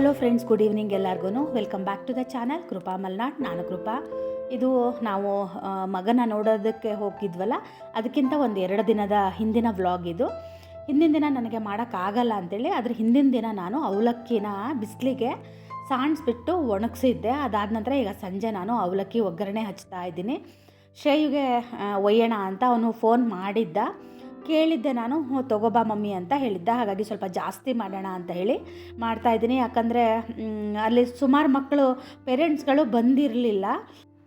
Hello friends good evening ಎಲ್ಲರಿಗೂ welcome back to the channel Krupa Malnad, ನಾನು ಕೃಪಾ. ಇದು ನಾವು ಮಗನ ನೋಡೋದಕ್ಕೆ ಹೋಗಿದ್ವಲ್ಲ ಅದಕ್ಕಿಂತ ಒಂದು ಎರಡು ದಿನದ ಹಿಂದಿನ ವ್ಲಾಗ್ ಇದು. ಹಿಂದಿನ ದಿನ ನನಗೆ ಮಾಡೋಕ್ಕಾಗಲ್ಲ ಅಂತೇಳಿ ಅದ್ರ ಹಿಂದಿನ ದಿನ ನಾನು ಅವಲಕ್ಕಿನ ಬಿಸಿಲಿಗೆ ಸಾಣಿಸ್ಬಿಟ್ಟು ಒಣಗಿಸಿದ್ದೆ. ಅದಾದ ನಂತರ ಈಗ ಸಂಜೆ ನಾನು ಅವಲಕ್ಕಿ ಒಗ್ಗರಣೆ ಹಚ್ತಾ ಇದ್ದೀನಿ. ಶ್ರೇಯುಗೆ ಒಯ್ಯೋಣ ಅಂತ ಅವನು ಫೋನ್ ಮಾಡಿದ್ದ. ಕೇಳಿದ್ದೆ ನಾನು "ಹ್ಞೂ, ತಗೋಬಾ ಮಮ್ಮಿ ಅಂತ ಹೇಳಿದ್ದೆ. ಹಾಗಾಗಿ ಸ್ವಲ್ಪ ಜಾಸ್ತಿ ಮಾಡೋಣ ಅಂತ ಹೇಳಿ ಮಾಡ್ತಾ ಇದ್ದೀನಿ. ಯಾಕಂದರೆ ಅಲ್ಲಿ ಸುಮಾರು ಮಕ್ಕಳು ಪೇರೆಂಟ್ಸ್ಗಳು ಬಂದಿರಲಿಲ್ಲ.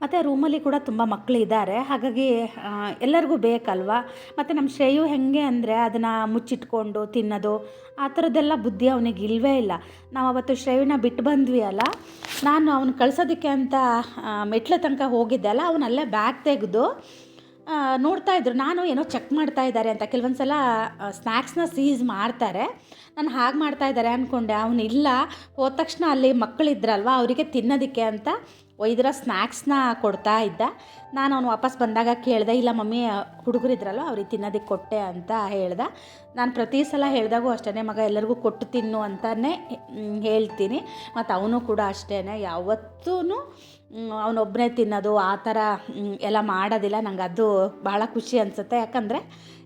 ಮತ್ತು ರೂಮಲ್ಲಿ ಕೂಡ ತುಂಬ ಮಕ್ಕಳು ಇದ್ದಾರೆ. ಹಾಗಾಗಿ ಎಲ್ಲರಿಗೂ ಬೇಕಲ್ವಾ? ಮತ್ತು ನಮ್ಮ ಶ್ರೇಯು ಹೆಂಗೆ ಅಂದರೆ ಅದನ್ನು ಮುಚ್ಚಿಟ್ಕೊಂಡು ತಿನ್ನೋದು ಆ ಥರದ್ದೆಲ್ಲ ಬುದ್ಧಿ ಅವನಿಗೆ ಇಲ್ಲವೇ ಇಲ್ಲ. ನಾವು ಅವತ್ತು ಶ್ರೇಯುನ ಬಿಟ್ಟು ಬಂದ್ವಿ ಅಲ್ಲ? ನಾನು ಅವನು ಕಳ್ಸೋದಕ್ಕೆ ಅಂತ ಮೆಟ್ಲ ತನಕ ಹೋಗಿದ್ದೆ ಅಲ್ಲ? ಅವನಲ್ಲೇ ಬ್ಯಾಗ್ ತೆಗೆದು ನೋಡ್ತಾ ಇದ್ರು. ನಾನು ಏನೋ ಚೆಕ್ ಮಾಡ್ತಾ ಇದ್ದಾರೆ ಅಂತ. ಕೆಲವೊಂದು ಸಲ ಸ್ನ್ಯಾಕ್ಸ್ನ ಸೀಸ್ ಮಾಡ್ತಾರೆ. ನಾನು ಹಾಗೆ ಮಾಡ್ತಾ ಇದ್ದಾರೆ ಅಂದ್ಕೊಂಡೆ ಅವನು ಇಲ್ಲ. ಹೋದ ತಕ್ಷಣ ಅಲ್ಲಿ ಮಕ್ಕಳಿದ್ರಲ್ವ ಅವರಿಗೆ ತಿನ್ನೋದಕ್ಕೆ ಅಂತ ಒಯ್ದಿರೋ ಸ್ನ್ಯಾಕ್ಸ್ನ ಕೊಡ್ತಾ ಇದ್ದ. ನಾನು ಅವನು ವಾಪಸ್ ಬಂದಾಗ ಕೇಳಿದೆ, ಇಲ್ಲ ಮಮ್ಮಿ ಹುಡುಗರಿದ್ರಲ್ವ ಅವ್ರಿಗೆ ತಿನ್ನೋದಕ್ಕೆ ಕೊಟ್ಟೆ ಅಂತ ಹೇಳ್ದೆ. ನಾನು ಪ್ರತಿ ಸಲ ಹೇಳಿದಾಗೂ ಅಷ್ಟೇ ಮಗ, ಎಲ್ಲರಿಗೂ ಕೊಟ್ಟು ತಿನ್ನು ಅಂತಲೇ ಹೇಳ್ತೀನಿ. ಮತ್ತು ಅವನು ಕೂಡ ಅಷ್ಟೇ ಯಾವತ್ತೂ ಅವನೊಬ್ಬನೇ ತಿನ್ನೋದು, ಆ ಥರ ಎಲ್ಲ ಮಾಡೋದಿಲ್ಲ. ನಂಗೆ ಅದು ಭಾಳ ಖುಷಿ ಅನಿಸುತ್ತೆ. ಯಾಕಂದರೆ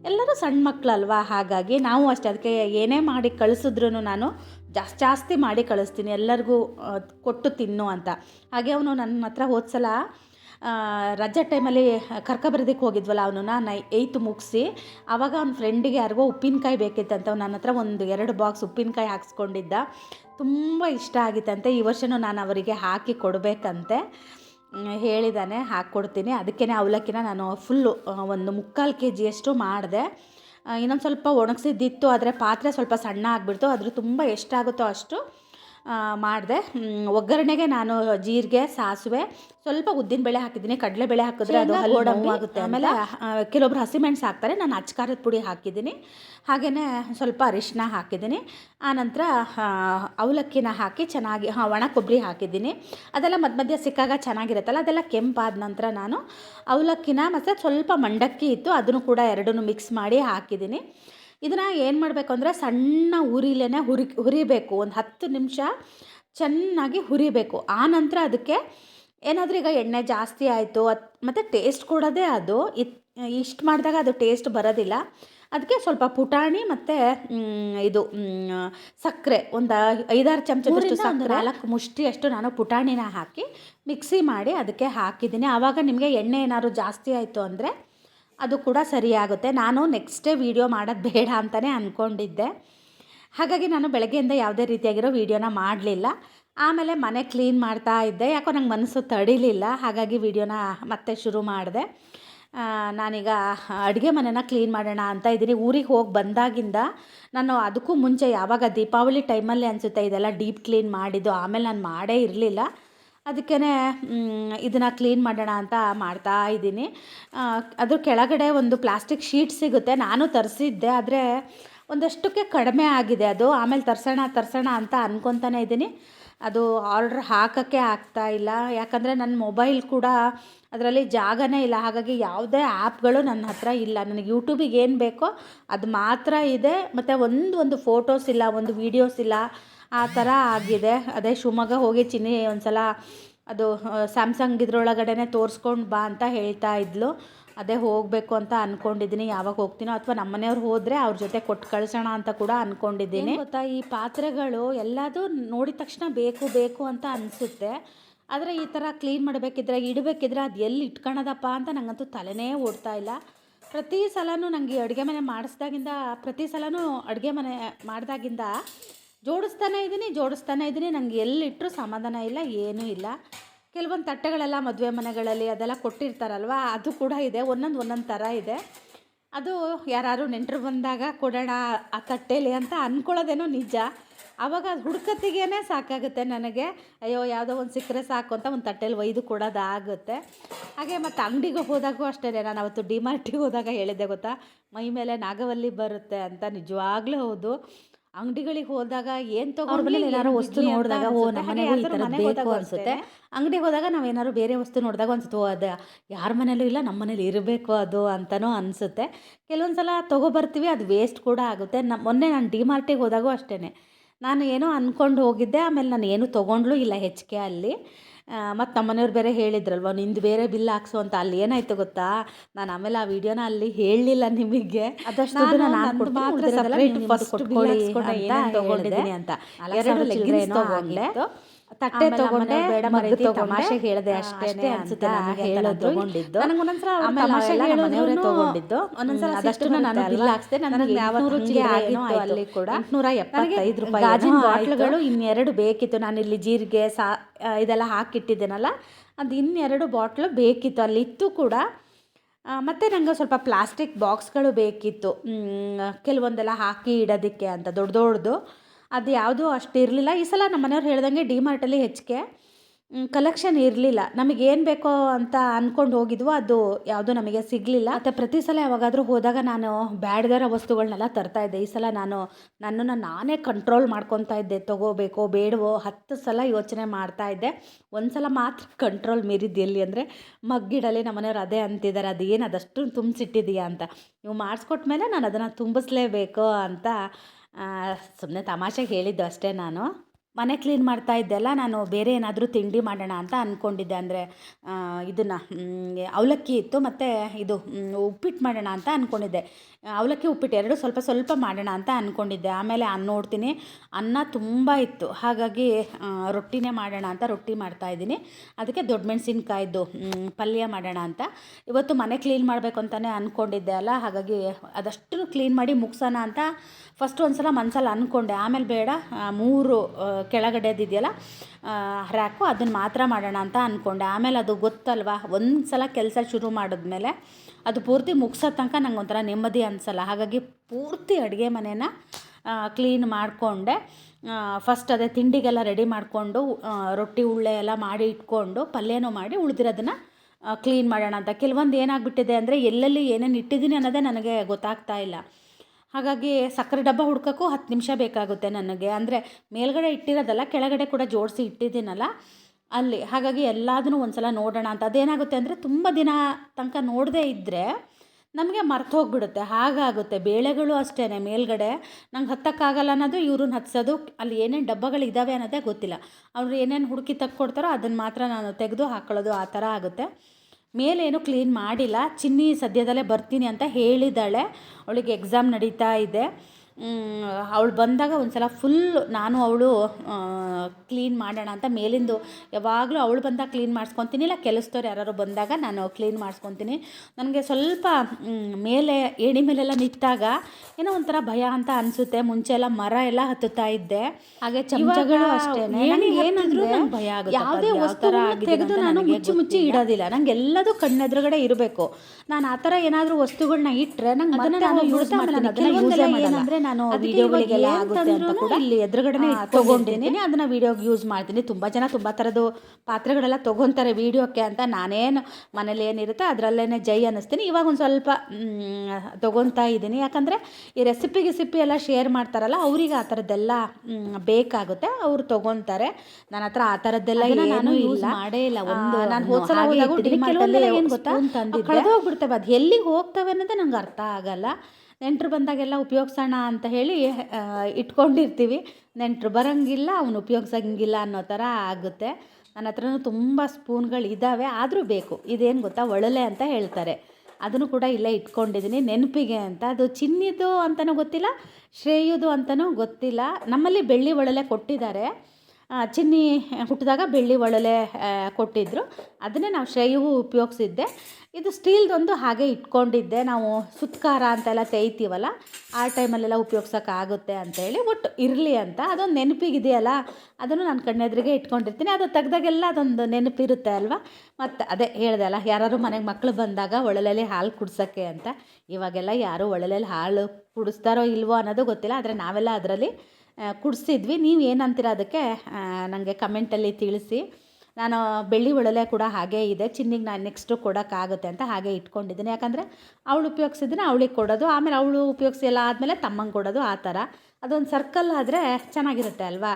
ಎಲ್ಲರೂ ಸಣ್ಣ ಮಕ್ಕಳಲ್ವಾ ಹಾಗಾಗಿ ನಾವು ಅಷ್ಟೇ. ಅದಕ್ಕೆ ಏನೇ ಮಾಡಿ ಕಳಿಸಿದ್ರು ನಾನು ಜಾಸ್ತಿ ಜಾಸ್ತಿ ಮಾಡಿ ಕಳಿಸ್ತೀನಿ. ಎಲ್ಲರಿಗೂ ಕೊಟ್ಟು ತಿನ್ನು ಅಂತ. ಹಾಗೆ ಅವನು ನನ್ನ ಹತ್ರ ಹೋದ್ಸಲ ರಜೆ ಟೈಮಲ್ಲಿ ಕರ್ಕೊಬರೋದಕ್ಕೆ ಹೋಗಿದ್ವಲ್ಲ ಅವನು ನಾನು ಏಯ್ತ್ ಮುಗಿಸಿ ಆವಾಗ ಅವ್ನ ಫ್ರೆಂಡಿಗೆ ಯಾರಿಗೋ ಉಪ್ಪಿನಕಾಯಿ ಬೇಕಿತ್ತಂತ ನನ್ನ ಹತ್ರ ಒಂದು ಎರಡು ಬಾಕ್ಸ್ ಉಪ್ಪಿನಕಾಯಿ ಹಾಕ್ಸ್ಕೊಂಡಿದ್ದ. ತುಂಬ ಇಷ್ಟ ಆಗಿತ್ತಂತೆ. ಈ ವರ್ಷವೂ ನಾನು ಅವರಿಗೆ ಹಾಕಿ ಕೊಡಬೇಕಂತೆ ಹೇಳಿದ್ದಾನೆ ಹಾಕ್ಕೊಡ್ತೀನಿ ಅದಕ್ಕೇ ಅವಲಕ್ಕಿನ ನಾನು ಫುಲ್ಲು ಒಂದು ಮುಕ್ಕಾಲು ಕೆ ಜಿಯಷ್ಟು ಮಾಡಿದೆ ಇನ್ನೊಂದು ಸ್ವಲ್ಪ ಒಣಗಿಸಿದ್ದಿತ್ತು, ಆದರೆ ಪಾತ್ರೆ ಸ್ವಲ್ಪ ಸಣ್ಣ ಆಗಿಬಿಡ್ತು. ಅದ್ರ ತುಂಬ ಎಷ್ಟಾಗುತ್ತೋ ಅಷ್ಟು ಮಾಡಿದೆ. ಒಗ್ಗರಣೆಗೆ ನಾನು ಜೀರಿಗೆ ಸಾಸಿವೆ ಸ್ವಲ್ಪ ಉದ್ದಿನಬೇಳೆ ಹಾಕಿದ್ದೀನಿ. ಕಡಲೆಬೇಳೆ ಹಾಕಿದ್ರೆ ಅದು ಗೋಡಂಬಿ ಆಗುತ್ತೆ ಆಮೇಲೆ ಕೆಲವೊಬ್ರು ಹಸಿಮೆಣಸು ಹಾಕ್ತಾರೆ. ನಾನು ಅಚ್ಕಾರದ ಪುಡಿ ಹಾಕಿದ್ದೀನಿ. ಹಾಗೆಯೇ ಸ್ವಲ್ಪ ಅರಿಶಿನ ಹಾಕಿದ್ದೀನಿ. ಆನಂತರ ಅವಲಕ್ಕಿನ ಹಾಕಿ ಚೆನ್ನಾಗಿ ಹಾಂ ಒಣ ಕೊಬ್ಬರಿ ಹಾಕಿದ್ದೀನಿ. ಅದೆಲ್ಲ ಮಧ್ಯ ಮಧ್ಯ ಸಿಕ್ಕಾಗ ಚೆನ್ನಾಗಿರುತ್ತಲ್ಲ ಅದೆಲ್ಲ ಕೆಂಪಾದ ನಂತರ ನಾನು ಅವಲಕ್ಕಿನ ಮತ್ತು ಸ್ವಲ್ಪ ಮಂಡಕ್ಕಿ ಇತ್ತು ಅದನ್ನು ಕೂಡ ಎರಡನ್ನೂ ಮಿಕ್ಸ್ ಮಾಡಿ ಹಾಕಿದ್ದೀನಿ. ಇದನ್ನು ಏನು ಮಾಡಬೇಕು ಅಂದರೆ ಸಣ್ಣ ಉರಿಲೇ ಹುರಿ ಹುರಿಬೇಕು. ಒಂದು ಹತ್ತು ನಿಮಿಷ ಚೆನ್ನಾಗಿ ಹುರಿಬೇಕು. ಆ ನಂತರ ಅದಕ್ಕೆ ಏನಾದರೂ ಈಗ ಎಣ್ಣೆ ಜಾಸ್ತಿ ಆಯಿತು ಅದು ಮತ್ತು ಟೇಸ್ಟ್ ಕೊಡೋದೇ ಅದು. ಇಷ್ಟು ಮಾಡಿದಾಗ ಅದು ಟೇಸ್ಟ್ ಬರೋದಿಲ್ಲ. ಅದಕ್ಕೆ ಸ್ವಲ್ಪ ಪುಟಾಣಿ ಮತ್ತು ಇದು ಸಕ್ಕರೆ. ಒಂದು ಐದಾರು ಚಮಚದಷ್ಟು ಸಕ್ಕರೆ. ನಾಲ್ಕು ಮುಷ್ಟಿಯಷ್ಟು ನಾನು ಪುಟಾಣಿನ ಹಾಕಿ ಮಿಕ್ಸಿ ಮಾಡಿ ಅದಕ್ಕೆ ಹಾಕಿದ್ದೀನಿ. ಆವಾಗ ನಿಮಗೆ ಎಣ್ಣೆ ಏನಾದ್ರು ಜಾಸ್ತಿ ಆಯಿತು ಅಂದರೆ ಅದು ಕೂಡ ಸರಿಯಾಗುತ್ತೆ ನಾನು ನೆಕ್ಸ್ಟ್ ವೀಡಿಯೋ ಮಾಡೋದು ಬೇಡ ಅಂತಲೇ ಅಂದ್ಕೊಂಡಿದ್ದೆ ಹಾಗಾಗಿ ನಾನು ಬೆಳಗ್ಗೆಯಿಂದ ಯಾವುದೇ ರೀತಿಯಾಗಿರೋ ವೀಡಿಯೋನ ಮಾಡಲಿಲ್ಲ. ಆಮೇಲೆ ಮನೆ ಕ್ಲೀನ್ ಮಾಡ್ತಾ ಇದ್ದೆ. ಯಾಕೋ ನಂಗೆ ಮನಸ್ಸು ತಡಿಲಿಲ್ಲ. ಹಾಗಾಗಿ ವೀಡಿಯೋನ ಮತ್ತೆ ಶುರು ಮಾಡಿದೆ. ನಾನೀಗ ಅಡುಗೆ ಮನೆನ ಕ್ಲೀನ್ ಮಾಡೋಣ ಅಂತ ಇದ್ದೀನಿ. ಊರಿಗೆ ಹೋಗಿ ಬಂದಾಗಿಂದ ನಾನು ಅದಕ್ಕೂ ಮುಂಚೆ ಯಾವಾಗ ದೀಪಾವಳಿ ಟೈಮಲ್ಲಿ ಅನಿಸುತ್ತೆ ಇದೆಲ್ಲ ಡೀಪ್ ಕ್ಲೀನ್ ಮಾಡಿದ್ದು, ಆಮೇಲೆ ನಾನು ಮಾಡೇ ಇರಲಿಲ್ಲ. ಅದಕ್ಕೇ ಇದನ್ನು ಕ್ಲೀನ್ ಮಾಡೋಣ ಅಂತ ಮಾಡ್ತಾ ಇದ್ದೀನಿ. ಅದ್ರ ಕೆಳಗಡೆ ಒಂದು ಪ್ಲಾಸ್ಟಿಕ್ ಶೀಟ್ ಸಿಗುತ್ತೆ. ನಾನು ತರಿಸಿದ್ದೆ, ಆದರೆ ಒಂದಷ್ಟಕ್ಕೆ ಕಡಿಮೆ ಆಗಿದೆ ಅದು. ಆಮೇಲೆ ತರಿಸೋಣ ತರಿಸೋಣ ಅಂತ ಅನ್ಕೊತಾನೆ ಇದ್ದೀನಿ. ಅದು ಆರ್ಡ್ರ್ ಹಾಕೋಕ್ಕೆ ಆಗ್ತಾ ಇಲ್ಲ. ಯಾಕಂದರೆ ನನ್ನ ಮೊಬೈಲ್ ಕೂಡ ಅದರಲ್ಲಿ ಜಾಗನೇ ಇಲ್ಲ. ಹಾಗಾಗಿ ಯಾವುದೇ ಆ್ಯಪ್ಗಳು ನನ್ನ ಹತ್ರ ಇಲ್ಲ. ನನಗೆ ಯೂಟ್ಯೂಬಿಗೆ ಏನು ಬೇಕೋ ಅದು ಮಾತ್ರ ಇದೆ. ಮತ್ತು ಒಂದು ಒಂದು ಫೋಟೋಸ್ ಇಲ್ಲ, ಒಂದು ವೀಡಿಯೋಸ್ ಇಲ್ಲ. ಆ ಥರ ಆಗಿದೆ. ಅದೇ ಶಿವಮೊಗ್ಗ ಹೋಗಿ ಚಿನ್ನಿ ಒಂದು ಸಲ ಅದು ಸ್ಯಾಮ್ಸಂಗ್ ಇದ್ರೊಳಗಡೆ ತೋರಿಸ್ಕೊಂಡು ಬಾ ಅಂತ ಹೇಳ್ತಾ ಇದ್ಲು. ಅದೇ ಹೋಗಬೇಕು ಅಂತ ಅಂದ್ಕೊಂಡಿದ್ದೀನಿ ಯಾವಾಗ ಹೋಗ್ತೀನೋ ಅಥವಾ ನಮ್ಮನೆಯವ್ರು ಹೋದರೆ ಅವ್ರ ಜೊತೆ ಕೊಟ್ಟು ಕಳಿಸೋಣ ಅಂತ ಕೂಡ ಅಂದ್ಕೊಂಡಿದ್ದೀನಿ ಗೊತ್ತಾ, ಈ ಪಾತ್ರೆಗಳು ಎಲ್ಲದೂ ನೋಡಿದ ತಕ್ಷಣ ಬೇಕು ಬೇಕು ಅಂತ ಅನಿಸುತ್ತೆ. ಆದರೆ ಈ ಥರ ಕ್ಲೀನ್ ಮಾಡಬೇಕಿದ್ರೆ, ಇಡಬೇಕಿದ್ರೆ ಅದು ಎಲ್ಲಿ ಇಟ್ಕೊಳೋದಪ್ಪ ಅಂತ ನನಗಂತೂ ತಲೆನೇ ಓಡ್ತಾ ಇಲ್ಲ. ಪ್ರತಿ ಸಲನೂ ನನಗೆ ಅಡುಗೆ ಮನೆ ಮಾಡಿಸ್ದಾಗಿಂದ, ಪ್ರತಿ ಸಲನೂ ಅಡುಗೆ ಮನೆ ಮಾಡಿದಾಗಿಂದ ಜೋಡಿಸ್ತಾನೆ ಇದ್ದೀನಿ ಜೋಡಿಸ್ತಾನೆ ಇದ್ದೀನಿ. ನನಗೆ ಎಲ್ಲಿಟ್ಟರೂ ಸಮಾಧಾನ ಇಲ್ಲ, ಏನೂ ಇಲ್ಲ. ಕೆಲವೊಂದು ತಟ್ಟೆಗಳೆಲ್ಲ ಮದುವೆ ಮನೆಗಳಲ್ಲಿ ಅದೆಲ್ಲ ಕೊಟ್ಟಿರ್ತಾರಲ್ವ, ಅದು ಕೂಡ ಇದೆ. ಒಂದೊಂದು ಒಂದೊಂದು ಥರ ಇದೆ. ಅದು ಯಾರು ನೆಂಟರು ಬಂದಾಗ ಕೊಡೋಣ ಆ ತಟ್ಟೆಲಿ ಅಂತ ಅಂದ್ಕೊಳ್ಳೋದೇನೋ ನಿಜ. ಆವಾಗ ಅದು ಸಾಕಾಗುತ್ತೆ ನನಗೆ. ಅಯ್ಯೋ, ಯಾವುದೋ ಒಂದು ಸಿಕ್ಕರೆ ಸಾಕು ಅಂತ ಒಂದು ತಟ್ಟೆಲಿ ಒಯ್ದು ಕೊಡೋದಾಗುತ್ತೆ. ಹಾಗೆ ಮತ್ತು ಅಂಗಡಿಗೆ ಹೋದಾಗೂ ಅಷ್ಟೇ ನಾನು ಅವತ್ತು ಡಿಮಾರ್ಟಿಗೆ ಹೋದಾಗ ಹೇಳಿದ್ದೆ ಗೊತ್ತಾ? ಮೈ ಮೇಲೆ ನಾಗವಲ್ಲಿ ಬರುತ್ತೆ ಅಂತ, ನಿಜವಾಗ್ಲೂ ಹೌದು. ಅಂಗಡಿಗಳಿಗೆ ಹೋದಾಗ ಏನು ತಗೊಂಡ್ಮೇಲೆ ಏನಾದ್ರು ವಸ್ತು ನೋಡಿದಾಗ ಓ ನಮ್ಮ ಮನೆಗೂ ಈ ಥರದ್ದು ಬೇಕು ಅನಿಸುತ್ತೆ. ಅಂಗಡಿಗೆ ಹೋದಾಗ ನಾವು ಏನಾದ್ರು ಬೇರೆ ವಸ್ತು ನೋಡಿದಾಗ ಅನ್ಸುತ್ತೆ ಓ ಅದು ಯಾರ ಮನೇಲೂ ಇಲ್ಲ ನಮ್ಮ ಮನೇಲಿ ಇರಬೇಕು ಅದು ಅಂತಲೂ ಅನಿಸುತ್ತೆ. ಕೆಲವೊಂದು ಸಲ ತೊಗೊಬರ್ತೀವಿ ಅದು ವೇಸ್ಟ್ ಕೂಡ ಆಗುತ್ತೆ. ನಮ್ಮ ಮೊನ್ನೆ ನಾನು ಡಿಮಾರ್ಟಿಗೆ ಹೋದಾಗೂ ಅಷ್ಟೇ ನಾನು ಏನೋ ಅಂದ್ಕೊಂಡು ಹೋಗಿದ್ದೆ ಆಮೇಲೆ ನಾನು ಏನು ತೊಗೊಂಡ್ಲೂ ಇಲ್ಲ ಹೆಚ್ಚಿಗೆ ಅಲ್ಲಿ. ಮತ್ತು ನಮ್ಮನೆಯವ್ರು ಬೇರೆ ಹೇಳಿದ್ರಲ್ವ ನಿಂದು ಬೇರೆ ಬಿಲ್ ಹಾಕ್ಸು ಅಂತ ಅಲ್ಲಿ ಏನಾಯ್ತು ಗೊತ್ತಾ? ನಾನು ಆಮೇಲೆ ಆ ವಿಡಿಯೋನ ಅಲ್ಲಿ ಹೇಳಲಿಲ್ಲ ನಿಮಗೆ. ಅದಷ್ಟು ಅಂತ ಹೇಳಿದೆ. ತಟ್ಟೆ ತಗೊಂಡೆ ಮಗ್ ತಮಾಷೆ ಹೇಳದೆ ಅಷ್ಟೇ ಅನ್ಸುತ್ತೆ ಹೇಳಿದ್ರು. ತಗೊಂಡಿದ್ದು. ನನಗೆ ಒಂದೊಂದ್ಸಲ ತಮಾಷೆ ಮನೆಯವರೇ ತಗೊಂಡಿದ್ದು. ಒಂದೊಂದ್ಸಲ ಅದಷ್ಟು ನಾನು ಬಿಲ್? ಹಾಕ್ಸ್ದೆ ನನಗೆ ಯಾವತ್ತೂ ಆಗಿತ್ತು. ಅಲ್ಲಿ ಕೂಡ ಎಂಟ್ನೂರ ಎಪ್ಪತ್ತೈದು ರೂಪಾಯಿ ಗಾಜಿನ ಬಾಟ್ಲುಗಳು ಇನ್ನೆರಡು ಬೇಕಿತ್ತು. ನಾನು ಇಲ್ಲಿ ಜೀರಿಗೆ ಸಾ ಇದೆಲ್ಲ ಹಾಕಿಟ್ಟಿದ್ದೇನಲ್ಲ ಅದು ಇನ್ನೆರಡು ಬಾಟ್ಲು ಬೇಕಿತ್ತು. ಅಲ್ಲಿ ಇತ್ತು ಕೂಡ. ಮತ್ತೆ ನನಗೆ ಸ್ವಲ್ಪ ಪ್ಲಾಸ್ಟಿಕ್ ಬಾಕ್ಸ್ಗಳು ಬೇಕಿತ್ತು. ಕೆಲವೊಂದೆಲ್ಲ ಹಾಕಿ ಇಡೋದಕ್ಕೆ ಅಂತ ದೊಡ್ಡ ದೊಡ್ಡದು. ಅದು ಯಾವುದೂ ಅಷ್ಟು ಇರಲಿಲ್ಲ. ಈ ಸಲ ನಮ್ಮ ಮನೆಯವ್ರು ಹೇಳ್ದಂಗೆ ಡಿ ಮಾರ್ಟಲ್ಲಿ ಹೆಚ್ಚಿಗೆ ಕಲೆಕ್ಷನ್ ಇರಲಿಲ್ಲ. ನಮಗೆ ಏನು ಬೇಕೋ ಅಂತ ಅಂದ್ಕೊಂಡು ಹೋಗಿದ್ವೋ ಅದು ಯಾವುದೂ ನಮಗೆ ಸಿಗಲಿಲ್ಲ. ಮತ್ತು ಪ್ರತಿ ಸಲ ಯಾವಾಗಾದರೂ ಹೋದಾಗ ನಾನು ಬ್ಯಾಡ್ದಿರೋ ವಸ್ತುಗಳನ್ನೆಲ್ಲ ತರ್ತಾ ಇದ್ದೆ. ಈ ಸಲ ನಾನು ನನ್ನನ್ನು ನಾನೇ ಕಂಟ್ರೋಲ್ ಮಾಡ್ಕೊತಾ ಇದ್ದೆ. ತೊಗೋಬೇಕೋ, ಬೇಡವೋ, ಹತ್ತು ಸಲ ಯೋಚನೆ ಮಾಡ್ತಾ ಇದ್ದೆ. ಒಂದು ಸಲ ಮಾತ್ರ ಕಂಟ್ರೋಲ್ ಮೀರಿದ್ದು ಎಲ್ಲಿ ಅಂದರೆ ಮಗ್ಗಿಡಲಿ ನಮ್ಮನೆಯವ್ರು ಅದೇ ಅಂತಿದ್ದಾರೆ. ಅದೇನು ಅದಷ್ಟು ತುಂಬಿಸಿಟ್ಟಿದೆಯಾ ಅಂತ. ನೀವು ಮಾಡಿಸ್ಕೊಟ್ಮೇಲೆ ನಾನು ಅದನ್ನು ತುಂಬಿಸ್ಲೇಬೇಕು ಅಂತ ಸುಮ್ಮನೆ ತಮಾಷೆಗೆ ಹೇಳಿದ್ದು ಅಷ್ಟೇ ನಾನು. ಮನೆ ಕ್ಲೀನ್ ಮಾಡ್ತಾ ಇದ್ದೆಲ್ಲ, ನಾನು ಬೇರೆ ಏನಾದರೂ ತಿಂಡಿ ಮಾಡೋಣ ಅಂತ ಅಂದ್ಕೊಂಡಿದ್ದೆ ಅಂದರೆ ಇದನ್ನು ಅವಲಕ್ಕಿ ಇತ್ತು, ಮತ್ತು ಇದು ಉಪ್ಪಿಟ್ಟು ಮಾಡೋಣ ಅಂತ ಅಂದ್ಕೊಂಡಿದ್ದೆ ಅವಲಕ್ಕಿ ಉಪ್ಪಿಟ್ಟು ಎರಡು ಸ್ವಲ್ಪ ಸ್ವಲ್ಪ ಮಾಡೋಣ ಅಂತ ಅಂದ್ಕೊಂಡಿದ್ದೆ ಆಮೇಲೆ ಅನ್ನ ನೋಡ್ತೀನಿ. ಅನ್ನ ತುಂಬ ಇತ್ತು. ಹಾಗಾಗಿ ರೊಟ್ಟಿನೇ ಮಾಡೋಣ ಅಂತ ರೊಟ್ಟಿ ಮಾಡ್ತಾ ಇದ್ದೀನಿ. ಅದಕ್ಕೆ ದೊಡ್ಡ ಮೆಣಸಿನ್ಕಾಯ್ದು ಪಲ್ಯ ಮಾಡೋಣ ಅಂತ. ಇವತ್ತು ಮನೆ ಕ್ಲೀನ್ ಮಾಡಬೇಕು ಅಂತಲೇ ಅಂದ್ಕೊಂಡಿದ್ದೆ ಅಲ್ಲ. ಹಾಗಾಗಿ ಅದಷ್ಟು ಕ್ಲೀನ್ ಮಾಡಿ ಮುಗ್ಸೋಣ ಅಂತ ಫಸ್ಟ್ ಒಂದು ಸಲ ಮನ್ಸಲ್ಲಿ ಅಂದ್ಕೊಂಡೆ ಆಮೇಲೆ ಬೇಡ ಮೂರು ಕೆಳಗಡೆದಿದೆಯಲ್ಲ ರ್ಯಾಕು ಅದನ್ನು ಮಾತ್ರ ಮಾಡೋಣ ಅಂತ ಅಂದ್ಕೊಂಡೆ ಆಮೇಲೆ ಅದು ಗೊತ್ತಲ್ವಾ? ಒಂದು ಸಲ ಕೆಲಸ ಶುರು ಮಾಡಿದ್ಮೇಲೆ ಅದು ಪೂರ್ತಿ ಮುಗಿಸೋ ತನಕ ನಂಗೆ ಒಂಥರ ನೆಮ್ಮದಿ ಅನಿಸಲ್ಲ. ಹಾಗಾಗಿ ಪೂರ್ತಿ ಅಡುಗೆ ಮನೇನ ಕ್ಲೀನ್ ಮಾಡಿಕೊಂಡೆ. ಫಸ್ಟ್ ಅದೇ ತಿಂಡಿಗೆಲ್ಲ ರೆಡಿ ಮಾಡಿಕೊಂಡು ರೊಟ್ಟಿ, ಉಳ್ಳೆ ಎಲ್ಲ ಮಾಡಿ ಇಟ್ಕೊಂಡು, ಪಲ್ಯನೂ ಮಾಡಿ ಉಳಿದಿರೋದನ್ನ ಕ್ಲೀನ್ ಮಾಡೋಣ ಅಂತ. ಕೆಲವೊಂದು ಏನಾಗ್ಬಿಟ್ಟಿದೆ ಅಂದರೆ ಎಲ್ಲೆಲ್ಲಿ ಏನೇನು ಇಟ್ಟಿದ್ದೀನಿ ಅನ್ನೋದೇ ನನಗೆ ಗೊತ್ತಾಗ್ತಾ ಇಲ್ಲ. ಹಾಗಾಗಿ ಸಕ್ಕರೆ ಡಬ್ಬ ಹುಡ್ಕೋಕ್ಕೂ ಹತ್ತು ನಿಮಿಷ ಬೇಕಾಗುತ್ತೆ ನನಗೆ. ಅಂದರೆ ಮೇಲ್ಗಡೆ ಇಟ್ಟಿರೋದಲ್ಲ, ಕೆಳಗಡೆ ಕೂಡ ಜೋಡಿಸಿ ಇಟ್ಟಿದ್ದೀನಲ್ಲ, ಅಲ್ಲಿ. ಹಾಗಾಗಿ ಎಲ್ಲದನ್ನೂ ಒಂದು ಸಲ ನೋಡೋಣ ಅಂತ. ಅದೇನಾಗುತ್ತೆ ಅಂದರೆ ತುಂಬ ದಿನ ತನಕ ನೋಡದೇ ಇದ್ದರೆ ನಮಗೆ ಮರ್ತು ಹೋಗ್ಬಿಡುತ್ತೆ. ಹಾಗಾಗುತ್ತೆ. ಬೇಳೆಗಳು ಅಷ್ಟೇ ಮೇಲ್ಗಡೆ. ನಂಗೆ ಹತ್ತಕ್ಕಾಗಲ್ಲ ಅನ್ನೋದು, ಇವ್ರನ್ನ ಹತ್ಸೋದು, ಅಲ್ಲಿ ಏನೇನು ಡಬ್ಬಗಳು ಇದ್ದಾವೆ ಅನ್ನೋದೇ ಗೊತ್ತಿಲ್ಲ. ಅವ್ರು ಏನೇನು ಹುಡುಕಿ ತಕ್ಕೊಡ್ತಾರೋ ಅದನ್ನು ಮಾತ್ರ ನಾನು ತೆಗೆದು ಹಾಕೊಳ್ಳೋದು ಆ ಥರ ಆಗುತ್ತೆ. ಮೇಲೇನು ಕ್ಲೀನ್ ಮಾಡಿಲ್ಲ. ಚಿನ್ನಿ ಸದ್ಯದಲ್ಲೇ ಬರ್ತೀನಿ ಅಂತ ಹೇಳಿದ್ದಾಳೆ. ಅವಳಿಗೆ ಎಕ್ಸಾಮ್ ನಡೀತಾ ಇದೆ. ಅವಳು ಬಂದಾಗ ಒಂದು ಸಲ ಫುಲ್ ನಾನು ಅವಳು ಕ್ಲೀನ್ ಮಾಡೋಣ ಅಂತ ಮೇಲಿಂದು ಯಾವಾಗಲೂ ಅವಳು ಬಂದಾಗ ಕ್ಲೀನ್ ಮಾಡ್ಸ್ಕೊತೀನಿ ಇಲ್ಲ ಕೆಲಸದವ್ರು ಯಾರು ಬಂದಾಗ ನಾನು ಕ್ಲೀನ್ ಮಾಡ್ಸ್ಕೊತೀನಿ. ನನಗೆ ಸ್ವಲ್ಪ ಮೇಲೆ ಏಣಿ ಮೇಲೆಲ್ಲ ನಿಂತಾಗ ಏನೋ ಒಂಥರ ಭಯ ಅಂತ ಅನಿಸುತ್ತೆ. ಮುಂಚೆ ಎಲ್ಲ ಮರ ಎಲ್ಲ ಹತ್ತುತ್ತಾ ಇದ್ದೆ. ಹಾಗೆ ಚಮಚಗಳು ಅಷ್ಟೇ ಭಯ ಆಗುತ್ತೆ ಯಾವುದೇ ವಸ್ತು ತೆಗೆದು ನಾನು ಮುಚ್ಚಿ ಮುಚ್ಚಿ. ಇಡೋದಿಲ್ಲ. ನಂಗೆ ಎಲ್ಲದೂ ಕಣ್ಣೆದುರುಗಡೆ ಇರಬೇಕು. ನಾನು ಆ ಥರ ಏನಾದರೂ ವಸ್ತುಗಳನ್ನ ಇಟ್ಟರೆ ನಂಗೆ ಅದನ್ನು ನಾನು ಯೂಸ್ ಮಾಡ್ತೀನಿ. ನಾನು ವಿಡಿಯೋಗಳಿಗೆಲ್ಲ ಆಗುತ್ತೆ ಅಂತ ಕೂಡ ಇಲ್ಲಿ ಎದುರುಗಡೆ ತಗೊಂಡಿದ್ದೀನಿ ಅದನ್ನ ವಿಡಿಯೋಗೆ ಯೂಸ್ ಮಾಡ್ತೀನಿ. ತುಂಬಾ ಜನ ತುಂಬಾ ಥರದ್ದು ಪಾತ್ರೆಗಳೆಲ್ಲ ತಗೊಂತಾರೆ ವಿಡಿಯೋಕ್ಕೆ ಅಂತ ನಾನೇನು ಮನೇಲಿ ಏನಿರುತ್ತೆ ಅದರಲ್ಲೇ ಜೈ ಅನ್ನಿಸ್ತೀನಿ. ಇವಾಗ ಒಂದು ಸ್ವಲ್ಪ ತೊಗೊತಾ ಇದ್ದೀನಿ. ಯಾಕಂದ್ರೆ ಈ ರೆಸಿಪಿ ಗಿಸಿಪಿ ಎಲ್ಲ ಶೇರ್ ಮಾಡ್ತಾರಲ್ಲ ಅವ್ರಿಗೆ ಆ ಥರದ್ದೆಲ್ಲ ಬೇಕಾಗುತ್ತೆ. ಅವ್ರು ತಗೊಂತಾರೆ. ನನ್ನ ಹತ್ರ ಆ ಥರದ್ದೆಲ್ಲ ನಾನು ಯೂಸ್ ಮಾಡೇ ಇಲ್ಲ. ಒಂದು ನಾನು ಹೋದಾಗ ಏನು ಗೊತ್ತಾ. ಕಳೆದೋಗ್ಬಿಡ್ತವೆ. ಅದು ಎಲ್ಲಿಗೆ ಹೋಗ್ತವೆ ಅನ್ನೋದೇ ನಂಗೆ ಅರ್ಥ ಆಗಲ್ಲ. ನೆಂಟರು ಬಂದಾಗೆಲ್ಲ ಉಪಯೋಗಿಸೋಣ ಅಂತ ಹೇಳಿ ಇಟ್ಕೊಂಡಿರ್ತೀವಿ. ನೆಂಟರು ಬರೋಂಗಿಲ್ಲ, ಅವ್ನು ಉಪಯೋಗಿಸೋಂಗಿಲ್ಲ ಅನ್ನೋ ಥರ ಆಗುತ್ತೆ. ನನ್ನ ಹತ್ರನೂ ತುಂಬ ಸ್ಪೂನ್ಗಳು ಇದ್ದಾವೆ ಆದರೂ ಬೇಕು. ಇದೇನು ಗೊತ್ತಾ? ಒಳಲೆ ಅಂತ ಹೇಳ್ತಾರೆ. ಅದನ್ನು ಕೂಡ ಇಲ್ಲೇ ಇಟ್ಕೊಂಡಿದ್ದೀನಿ ನೆನಪಿಗೆ ಅಂತ. ಅದು ಚಿನ್ನಿದು ಅಂತಲೂ ಗೊತ್ತಿಲ್ಲ, ಶ್ರೇಯುದು ಅಂತಲೂ ಗೊತ್ತಿಲ್ಲ. ನಮ್ಮಲ್ಲಿ ಬೆಳ್ಳಿ ಒಳಲೆ ಕೊಟ್ಟಿದ್ದಾರೆ. ಚಿನ್ನಿ ಹುಟ್ಟಿದಾಗ ಬೆಳ್ಳಿ ಒಳಲೆ ಕೊಟ್ಟಿದ್ದರು ಅದನ್ನೇ ನಾವು ಶ್ರೇಯವು ಉಪಯೋಗಿಸಿದ್ದೆ. ಇದು ಸ್ಟೀಲ್ದೊಂದು ಹಾಗೆ ಇಟ್ಕೊಂಡಿದ್ದೆ. ನಾವು ಸುತ್ಕಾರ ಅಂತೆಲ್ಲ ತೇಯ್ತೀವಲ್ಲ, ಆ ಟೈಮಲ್ಲೆಲ್ಲ ಉಪಯೋಗ್ಸೋಕ್ಕಾಗುತ್ತೆ ಅಂತೇಳಿ. ಒಟ್ಟು ಇರಲಿ ಅಂತ, ಅದೊಂದು ನೆನಪಿಗಿದೆಯಲ್ಲ, ಅದನ್ನು ನಾನು ಕಣ್ಣೆದ್ರಿಗೆ ಇಟ್ಕೊಂಡಿರ್ತೀನಿ. ಅದು ತೆಗ್ದಾಗೆಲ್ಲ ಅದೊಂದು ನೆನಪಿರುತ್ತೆ ಅಲ್ವಾ? ಮತ್ತು ಅದೇ ಹೇಳಿದೆ ಅಲ್ಲ ಯಾರು ಮನೆಗೆ ಮಕ್ಕಳು ಬಂದಾಗ ಒಳಲಲ್ಲಿ ಹಾಲು ಕುಡ್ಸೋಕ್ಕೆ ಅಂತ, ಇವಾಗೆಲ್ಲ ಯಾರು ಒಳಲಲ್ಲಿ ಹಾಲು ಕುಡಿಸ್ತಾರೋ ಇಲ್ವೋ ಅನ್ನೋದು ಗೊತ್ತಿಲ್ಲ. ಆದರೆ ನಾವೆಲ್ಲ ಅದರಲ್ಲಿ ಕುಡಿಸಿದ್ವಿ. ನೀವು ಏನಂತೀರ ಅದಕ್ಕೆ ನನಗೆ ಕಮೆಂಟಲ್ಲಿ ತಿಳಿಸಿ. ನಾನು ಬೆಳ್ಳಿ ಒಳಲೆ ಕೂಡ ಹಾಗೇ ಇದೆ. ಚಿನ್ನಿಗೆ ನಾನು ನೆಕ್ಸ್ಟು ಕೊಡೋಕ್ಕಾಗುತ್ತೆ ಅಂತ ಹಾಗೆ ಇಟ್ಕೊಂಡಿದ್ದೀನಿ. ಯಾಕಂದರೆ ಅವಳು ಉಪಯೋಗಿಸಿದ್ರೆ ಅವಳಿಗೆ ಕೊಡೋದು, ಆಮೇಲೆ ಅವಳು ಉಪಯೋಗಿಸಿ ಎಲ್ಲ ಆದಮೇಲೆ ತಮ್ಮಂಗೆ ಕೊಡೋದು ಆ ಥರ. ಅದೊಂದು ಸರ್ಕಲ್ ಆದರೆ ಚೆನ್ನಾಗಿರುತ್ತೆ ಅಲ್ವಾ?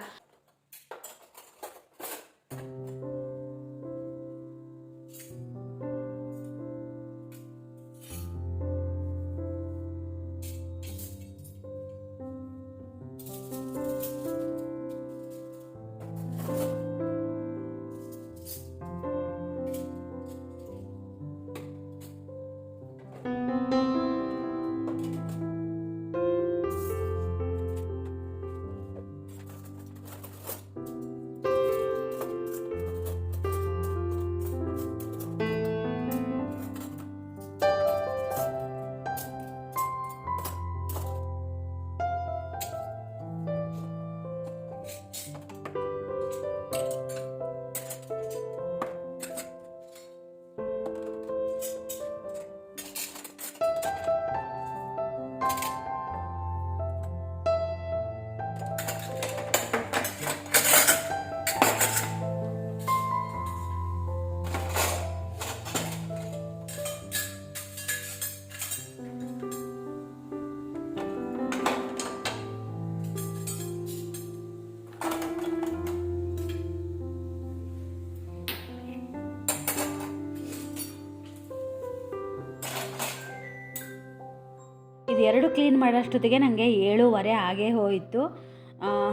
ಎರಡು ಕ್ಲೀನ್ ಮಾಡೋಷ್ಟೊತ್ತಿಗೆ ನನಗೆ ಏಳೂವರೆ ಆಗೇ ಹೋಯಿತು.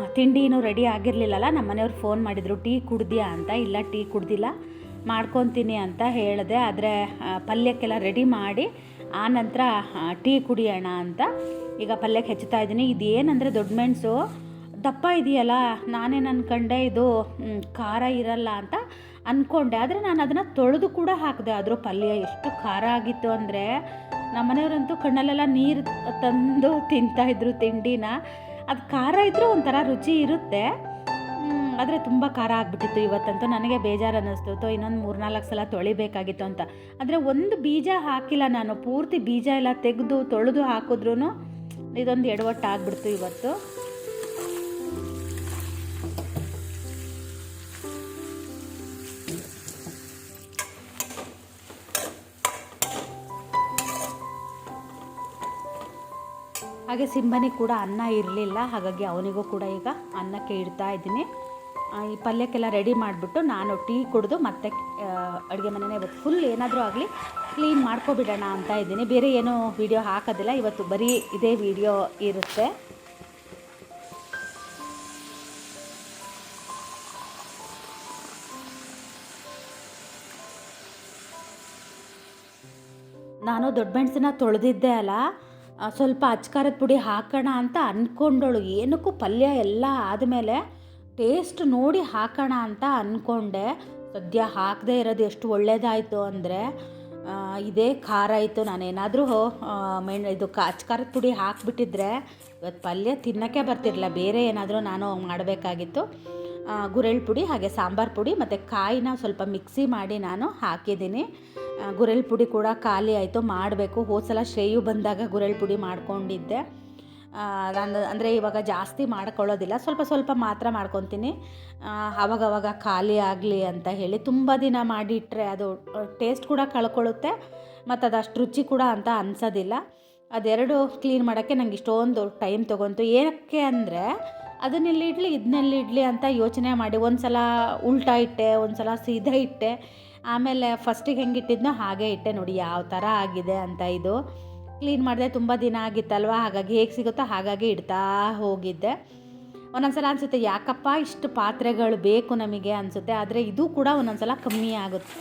ಆ, ತಿಂಡಿನೂ ರೆಡಿ ಆಗಿರಲಿಲ್ಲಲ್ಲ ನಮ್ಮ ಮನೆಯವ್ರು ಫೋನ್ ಮಾಡಿದರು ಟೀ ಕುಡ್ದಿಯಾ ಅಂತ? ಇಲ್ಲ ಟೀ ಕುಡ್ದಿಲ್ಲ ಮಾಡ್ಕೊತೀನಿ ಅಂತ ಹೇಳಿದೆ ಆದರೆ ಪಲ್ಯಕ್ಕೆಲ್ಲ ರೆಡಿ ಮಾಡಿ ಆ ನಂತರ ಟೀ ಕುಡಿಯೋಣ ಅಂತ ಈಗ ಪಲ್ಯಕ್ಕೆ ಹೆಚ್ಚುತ್ತಾ ಇದ್ದೀನಿ. ಇದೇನಂದರೆ ದೊಡ್ಡ ಮೆಣಸು ದಪ್ಪ ಇದೆಯಲ್ಲ ನಾನೇನು ಅಂದ್ಕೊಂಡೆ ಇದು ಖಾರ ಇರಲ್ಲ ಅಂತ ಅಂದ್ಕೊಂಡೆ ಆದರೆ ನಾನು ಅದನ್ನು ತೊಳೆದು ಕೂಡ ಹಾಕಿದೆ ಆದರೂ ಪಲ್ಯ ಎಷ್ಟು ಖಾರ ಆಗಿತ್ತು ಅಂದರೆ ನಮ್ಮನೆಯವರಂತೂ ಕಣ್ಣಲ್ಲೆಲ್ಲ ನೀರು ತಂದು ತಿಂತಾಯಿದ್ರು ತಿಂಡಿನ. ಅದು ಖಾರ ಇದ್ದರೂ ಒಂಥರ ರುಚಿ ಇರುತ್ತೆ. ಆದರೆ ತುಂಬ ಖಾರ ಆಗಿಬಿಟ್ಟಿತ್ತು ಇವತ್ತಂತೂ. ನನಗೆ ಬೇಜಾರು ಅನ್ನಿಸ್ತು ತೋ, ಇನ್ನೊಂದು ಮೂರ್ನಾಲ್ಕು ಸಲ ತೊಳಿಬೇಕಾಗಿತ್ತು ಅಂತ. ಆದರೆ ಒಂದು ಬೀಜ ಹಾಕಿಲ್ಲ ನಾನು. ಪೂರ್ತಿ ಬೀಜ ಎಲ್ಲ ತೆಗೆದು, ತೊಳೆದು ಹಾಕಿದ್ರೂ ಇದೊಂದು ಎಡವಟ್ಟು ಆಗಿಬಿಡ್ತು ಇವತ್ತು. ಹಾಗೆ ಸಿಂಬನಿಗೆ ಕೂಡ ಅನ್ನ ಇರಲಿಲ್ಲ, ಹಾಗಾಗಿ ಅವನಿಗೂ ಕೂಡ ಈಗ ಅನ್ನಕ್ಕೆ ಇಡ್ತಾ ಇದ್ದೀನಿ. ಈ ಪಲ್ಯಕ್ಕೆಲ್ಲ ರೆಡಿ ಮಾಡಿಬಿಟ್ಟು ನಾನು ಟೀ ಕುಡಿದು ಮತ್ತೆ ಅಡುಗೆ ಮನೆಯೇ ಫುಲ್ ಏನಾದರೂ ಆಗಲಿ ಕ್ಲೀನ್ ಮಾಡ್ಕೊಬಿಡೋಣ ಅಂತ ಇದ್ದೀನಿ. ಬೇರೆ ಏನೂ ವಿಡಿಯೋ ಹಾಕೋದಿಲ್ಲ, ಇವತ್ತು ಬರೀ ಇದೇ ವಿಡಿಯೋ ಇರುತ್ತೆ. ನಾನು ದೊಡ್ಡ ಮೆಣಸನ್ನ ತೊಳೆದಿದ್ದೆ ಅಲ್ಲ ಸ್ವಲ್ಪ ಅಚ್ಕಾರದ ಪುಡಿ ಹಾಕೋಣ ಅಂತ ಅಂದ್ಕೊಂಡಳು ಏನಕ್ಕೂ ಪಲ್ಯ ಎಲ್ಲ ಆದಮೇಲೆ ಟೇಸ್ಟ್ ನೋಡಿ ಹಾಕೋಣ ಅಂತ ಅಂದ್ಕೊಂಡೆ ಸದ್ಯ ಹಾಕದೇ ಇರೋದು ಎಷ್ಟು ಒಳ್ಳೇದಾಯಿತು ಅಂದರೆ ಇದೇ ಖಾರ ಆಯಿತು. ನಾನೇನಾದರೂ ಮೆಣ್, ಇದು ಅಚ್ಕಾರದ ಪುಡಿ ಹಾಕಿಬಿಟ್ಟಿದ್ರೆ ಇವತ್ತು ಪಲ್ಯ ತಿನ್ನೋಕ್ಕೆ ಬರ್ತಿರಲಿಲ್ಲ. ಬೇರೆ ಏನಾದರೂ ನಾನು ಮಾಡಬೇಕಾಗಿತ್ತು. ಗುರೆಳ್ ಪುಡಿ ಹಾಗೆ ಸಾಂಬಾರು ಪುಡಿ ಮತ್ತು ಕಾಯಿನ ಸ್ವಲ್ಪ ಮಿಕ್ಸಿ ಮಾಡಿ ನಾನು ಹಾಕಿದ್ದೀನಿ. ಗುರೆಳ್ ಪುಡಿ ಕೂಡ ಖಾಲಿ ಆಯಿತು, ಮಾಡಬೇಕು. ಹೋದ್ಸಲ ಶ್ರೇಯು ಬಂದಾಗ ಗುರೆಳ್ ಪುಡಿ ಮಾಡ್ಕೊಂಡಿದ್ದೆ. ನಾನು ಅಂದರೆ ಇವಾಗ ಜಾಸ್ತಿ ಮಾಡ್ಕೊಳ್ಳೋದಿಲ್ಲ, ಸ್ವಲ್ಪ ಸ್ವಲ್ಪ ಮಾತ್ರ ಮಾಡ್ಕೊತೀನಿ. ಆವಾಗವಾಗ ಖಾಲಿ ಆಗಲಿ ಅಂತ ಹೇಳಿ ತುಂಬ ದಿನ ಮಾಡಿಟ್ಟರೆ ಅದು ಟೇಸ್ಟ್ ಕೂಡ ಕಳ್ಕೊಳ್ಳುತ್ತೆ, ಮತ್ತು ಅದು ಅಷ್ಟು ರುಚಿ ಕೂಡ ಅಂತ ಅನ್ಸೋದಿಲ್ಲ. ಅದೆರಡು ಕ್ಲೀನ್ ಮಾಡೋಕ್ಕೆ ನಂಗೆ ಇಷ್ಟೊಂದು ಟೈಮ್ ತೊಗೊಂತು. ಏನಕ್ಕೆ ಅಂದರೆ ಅದನ್ನೆಲ್ಲಿ ಇಡಲಿ ಇದನ್ನೆಲ್ಲಿ ಇಡಲಿ ಅಂತ ಯೋಚನೆ ಮಾಡಿ. ಒಂದು ಸಲ ಉಲ್ಟಾ ಇಟ್ಟೆ ಒಂದು ಸಲ ಸೀದಾ ಇಟ್ಟೆ. ಆಮೇಲೆ ಫಸ್ಟಿಗೆ ಹೆಂಗೆ ಇಟ್ಟಿದ್ನೋ ಹಾಗೆ ಇಟ್ಟೆ ನೋಡಿ, ಯಾವ ಥರ ಆಗಿದೆ ಅಂತ ಇದು. ಕ್ಲೀನ್ ಮಾಡಿದೆ, ತುಂಬ ದಿನ ಆಗಿತ್ತಲ್ವ? ಹಾಗಾಗಿ ಹೇಗೆ ಸಿಗುತ್ತೋ ಹಾಗಾಗಿ ಇಡ್ತಾ ಹೋಗಿದ್ದೆ. ಒಂದೊಂದ್ಸಲ ಅನಿಸುತ್ತೆ, ಯಾಕಪ್ಪ ಇಷ್ಟು ಪಾತ್ರೆಗಳು ಬೇಕು ನಮಗೆ ಅನಿಸುತ್ತೆ, ಆದರೆ ಇದು ಕೂಡ ಒಂದೊಂದ್ಸಲ ಕಮ್ಮಿ ಆಗುತ್ತೆ.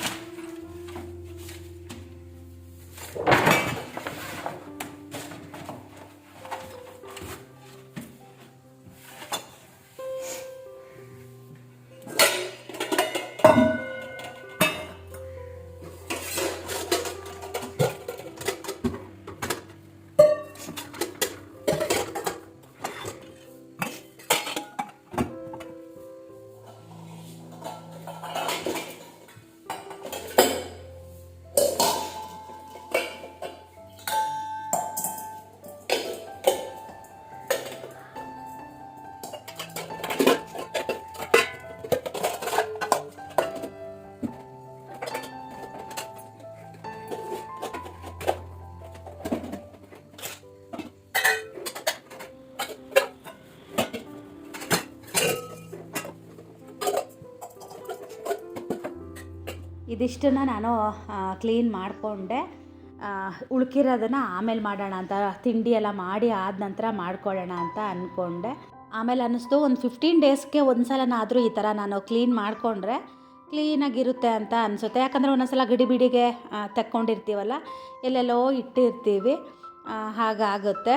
ಇದಿಷ್ಟನ್ನು ನಾನು ಕ್ಲೀನ್ ಮಾಡಿಕೊಂಡೆ. ಉಳ್ಕಿರೋದನ್ನು ಆಮೇಲೆ ಮಾಡೋಣ ಅಂತ, ತಿಂಡಿ ಎಲ್ಲ ಮಾಡಿ ಆದ ನಂತರ ಮಾಡ್ಕೊಳ್ಳೋಣ ಅಂತ ಅಂದ್ಕೊಂಡೆ ಆಮೇಲೆ ಅನ್ನಿಸ್ತು, ಒಂದು ಫಿಫ್ಟೀನ್ ಡೇಸ್ಗೆ ಒಂದು ಸಲನಾದರೂ ಈ ಥರ ನಾನು ಕ್ಲೀನ್ ಮಾಡಿಕೊಂಡ್ರೆ ಕ್ಲೀನಾಗಿರುತ್ತೆ ಅಂತ ಅನಿಸುತ್ತೆ. ಯಾಕಂದರೆ ಒಂದೊಂದ್ಸಲ ಗಡಿಬಿಡಿಗೆ ಬಿಡಿಗೆ ತಕ್ಕೊಂಡಿರ್ತೀವಲ್ಲ, ಎಲ್ಲೆಲ್ಲೋ ಇಟ್ಟಿರ್ತೀವಿ. ಹಾಗಾಗುತ್ತೆ.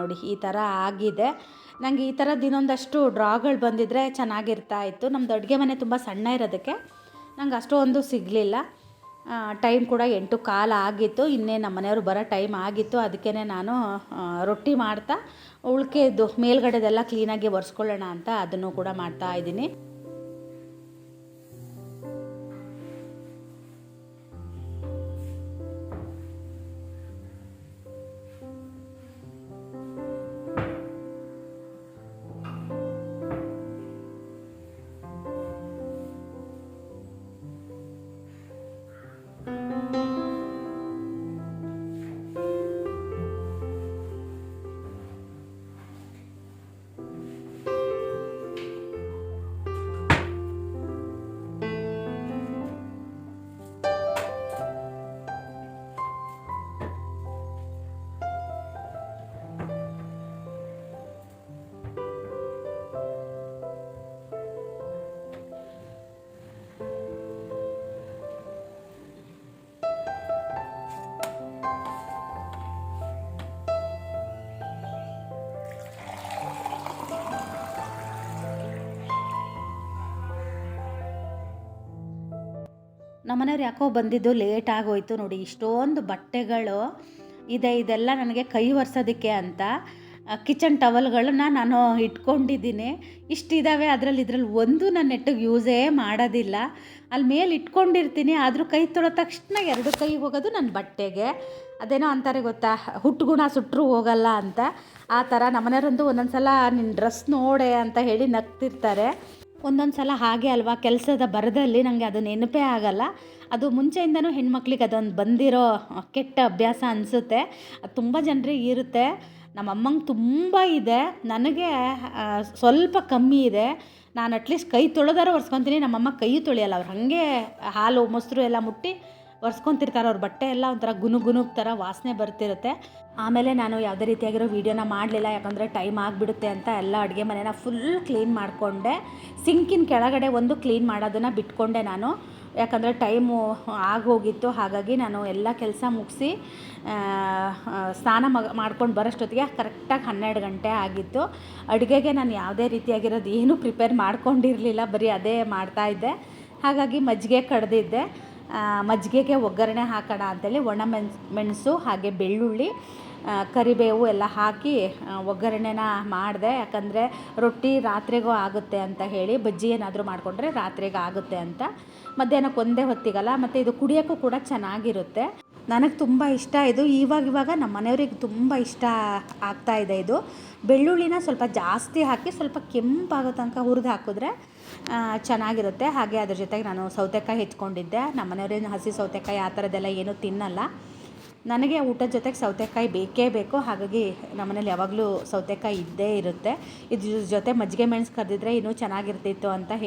ನೋಡಿ, ಈ ಥರ ಆಗಿದೆ. ನನಗೆ ಈ ಥರದ್ದು ಇನ್ನೊಂದಷ್ಟು ಡ್ರಾಗಳು ಬಂದಿದ್ದರೆ ಚೆನ್ನಾಗಿರ್ತಾ ಇತ್ತು. ನಮ್ಮದು ಅಡುಗೆ ಮನೆ ತುಂಬ ಸಣ್ಣ ಇರೋದಕ್ಕೆ. ನಂಗೆ ಅಷ್ಟೊಂದು ಸಿಗಲಿಲ್ಲ. ಟೈಮ್ ಕೂಡ ಎಂಟು ಕಾಲ ಆಗಿತ್ತು. ಇನ್ನೇ ನಮ್ಮ ಮನೆಯವರು ಬರೋ ಟೈಮ್ ಆಗಿತ್ತು. ಅದಕ್ಕೇ ನಾನು ರೊಟ್ಟಿ ಮಾಡ್ತಾ ಉಳ್ಕೆದ್ದು ಮೇಲ್ಗಡೆದೆಲ್ಲ ಕ್ಲೀನಾಗಿ ಒರೆಸ್ಕೊಳ್ಳೋಣ ಅಂತ ಅದನ್ನು ಕೂಡ ಮಾಡ್ತಾ ಇದ್ದೀನಿ. ನಮ್ಮನೆಯವ್ರು ಯಾಕೋ ಬಂದಿದ್ದು ಲೇಟ್ ಆಗೋಯ್ತು ನೋಡಿ, ಇಷ್ಟೊಂದು ಬಟ್ಟೆಗಳು ಇದೆ, ಇದೆಲ್ಲ ನನಗೆ ಕೈ ಒರೆಸೋದಕ್ಕೆ ಅಂತ ಕಿಚನ್ ಟವಲ್ಗಳನ್ನ ನಾನು ಇಟ್ಕೊಂಡಿದ್ದೀನಿ. ಇಷ್ಟಿದ್ದಾವೆ ಅದರಲ್ಲಿ ಇದರಲ್ಲಿ ಒಂದು ನಾನು ನೆಟ್ಟಿಗೆ ಯೂಸೇ ಮಾಡೋದಿಲ್ಲ. ಅಲ್ಲಿ ಮೇಲೆ ಇಟ್ಕೊಂಡಿರ್ತೀನಿ, ಆದರೂ ಕೈ ತೊಳೆದ ತಕ್ಷಣ ಎರಡು ಕೈ ಹೋಗೋದು ನನ್ನ ಬಟ್ಟೆಗೆ. ಅದೇನೋ ಅಂತಾರೆ ಗೊತ್ತಾ, ಹುಟ್ಟುಗುಣ ಸುಟ್ಟರು ಹೋಗಲ್ಲ ಅಂತ. ಆ ಥರ ನಮ್ಮನೆಯವರಂತೂ ಒಂದೊಂದು ಸಲ ನಿನ್ನ ಡ್ರೆಸ್ ನೋಡೆ ಅಂತ ಹೇಳಿ ನಗ್ತಿರ್ತಾರೆ. ಒಂದೊಂದು ಸಲ ಹಾಗೆ ಅಲ್ವಾ? ಕೆಲಸದ ಬರದಲ್ಲಿ ನನಗೆ ಅದು ನೆನಪೇ ಆಗಲ್ಲ. ಅದು ಮುಂಚೆಯಿಂದನೂ ಹೆಣ್ಮಕ್ಳಿಗೆ ಅದೊಂದು ಬಂದಿರೋ ಕೆಟ್ಟ ಅಭ್ಯಾಸ ಅನಿಸುತ್ತೆ. ಅದು ತುಂಬ ಜನರಿಗೆ ಇರುತ್ತೆ. ನಮ್ಮ ಅಮ್ಮಂಗೆ ತುಂಬ ಇದೆ. ನನಗೆ ಸ್ವಲ್ಪ ಕಮ್ಮಿ ಇದೆ. ನಾನು ಅಟ್ಲೀಸ್ಟ್ ಕೈ ತೊಳೆದಾರು ಒರೆಸ್ಕೊತೀನಿ. ನಮ್ಮಮ್ಮ ಕೈ ತೊಳೆಯಲ್ಲ. ಅವ್ರು ಹಾಗೆ ಹಾಲು, ಮೊಸರು ಎಲ್ಲ ಮುಟ್ಟಿ ಒರೆಸ್ಕೊತಿರ್ತಾರೆ, ಅವ್ರ ಬಟ್ಟೆ ಎಲ್ಲ ಒಂಥರ ಗುನು ಗುನುಗ್ ಥರ ವಾಸನೆ ಬರ್ತಿರುತ್ತೆ. ಆಮೇಲೆ ನಾನು ಯಾವುದೇ ರೀತಿಯಾಗಿರೋ ವೀಡಿಯೋನ ಮಾಡಲಿಲ್ಲ, ಯಾಕಂದರೆ ಟೈಮ್ ಆಗಿಬಿಡುತ್ತೆ ಅಂತ ಎಲ್ಲ ಅಡುಗೆ ಮನೆನ ಫುಲ್ ಕ್ಲೀನ್ ಮಾಡಿಕೊಂಡೆ. ಸಿಂಕಿನ ಕೆಳಗಡೆ ಒಂದು ಕ್ಲೀನ್ ಮಾಡೋದನ್ನು ಬಿಟ್ಕೊಂಡೆ ನಾನು. ಯಾಕಂದರೆ ಟೈಮು ಆಗೋಗಿತ್ತು, ಹಾಗಾಗಿ ನಾನು ಎಲ್ಲ ಕೆಲಸ ಮುಗಿಸಿ ಸ್ನಾನ ಮಗ, ಮಾಡ್ಕೊಂಡು ಬರೋಷ್ಟೊತ್ತಿಗೆ ಕರೆಕ್ಟಾಗಿ ಹನ್ನೆರಡು ಗಂಟೆ ಆಗಿತ್ತು. ಅಡುಗೆಗೆ ನಾನು ಯಾವುದೇ ರೀತಿಯಾಗಿರೋದು ಏನೂ ಪ್ರಿಪೇರ್ ಮಾಡ್ಕೊಂಡಿರಲಿಲ್ಲ, ಬರೀ ಅದೇ ಮಾಡ್ತಾಯಿದ್ದೆ ಹಾಗಾಗಿ ಮಜ್ಜಿಗೆ ಕಡ್ದಿದ್ದೆ. ಮಜ್ಜಿಗೆಗೆ ಒಗ್ಗರಣೆ ಹಾಕೋಣ ಅಂತೇಳಿ ಒಣ ಮೆಣಸು ಮೆಣಸು ಹಾಗೆ ಬೆಳ್ಳುಳ್ಳಿ ಕರಿಬೇವು ಎಲ್ಲ ಹಾಕಿ ಒಗ್ಗರಣೆನ ಮಾಡಿದೆ. ಯಾಕಂದರೆ ರೊಟ್ಟಿ ರಾತ್ರಿಗೂ ಆಗುತ್ತೆ ಅಂತ ಹೇಳಿ ಬಜ್ಜಿ ಏನಾದರೂ ಮಾಡಿಕೊಂಡ್ರೆ ರಾತ್ರಿಗೆ ಆಗುತ್ತೆ ಅಂತ. ಮಧ್ಯಾಹ್ನಕ್ಕೆ ಒಂದೇ ಹೊತ್ತಿಗಲ್ಲ, ಮತ್ತು ಇದು ಕುಡಿಯೋಕ್ಕೂ ಕೂಡ ಚೆನ್ನಾಗಿರುತ್ತೆ. ನನಗೆ ತುಂಬ ಇಷ್ಟ ಇದು. ಇವಾಗ ಇವಾಗ ನಮ್ಮ ಮನೆಯವ್ರಿಗೆ ತುಂಬ ಇಷ್ಟ ಆಗ್ತಾ ಇದೆ ಇದು. ಬೆಳ್ಳುಳ್ಳಿನ ಸ್ವಲ್ಪ ಜಾಸ್ತಿ ಹಾಕಿ ಸ್ವಲ್ಪ ಕೆಂಪಾಗೋ ತನಕ ಹುರಿದು ಹಾಕಿದ್ರೆ ಚೆನ್ನಾಗಿರುತ್ತೆ. ಹಾಗೆ ಅದ್ರ ಜೊತೆಗೆ ನಾನು ಸೌತೆಕಾಯಿ ಹೆಚ್ಕೊಂಡಿದ್ದೆ. ನಮ್ಮ ಮನೆಯವ್ರೇನು ಹಸಿ ಸೌತೆಕಾಯಿ ಆ ಥರದ್ದೆಲ್ಲ ಏನೂ ತಿನ್ನಲ್ಲ. ನನಗೆ ಊಟದ ಜೊತೆಗೆ ಸೌತೆಕಾಯಿ ಬೇಕೇ ಬೇಕು. ಹಾಗಾಗಿ ನಮ್ಮನೇಲಿ ಯಾವಾಗಲೂ ಸೌತೆಕಾಯಿ ಇದ್ದೇ ಇರುತ್ತೆ. ಇದ್ರ ಜೊತೆ ಮಜ್ಜಿಗೆ ಮೆಣಸು ಕರೆದಿದ್ರೆ ಇನ್ನೂ ಚೆನ್ನಾಗಿರ್ತಿತ್ತು ಅಂತ ಹೇಳಿ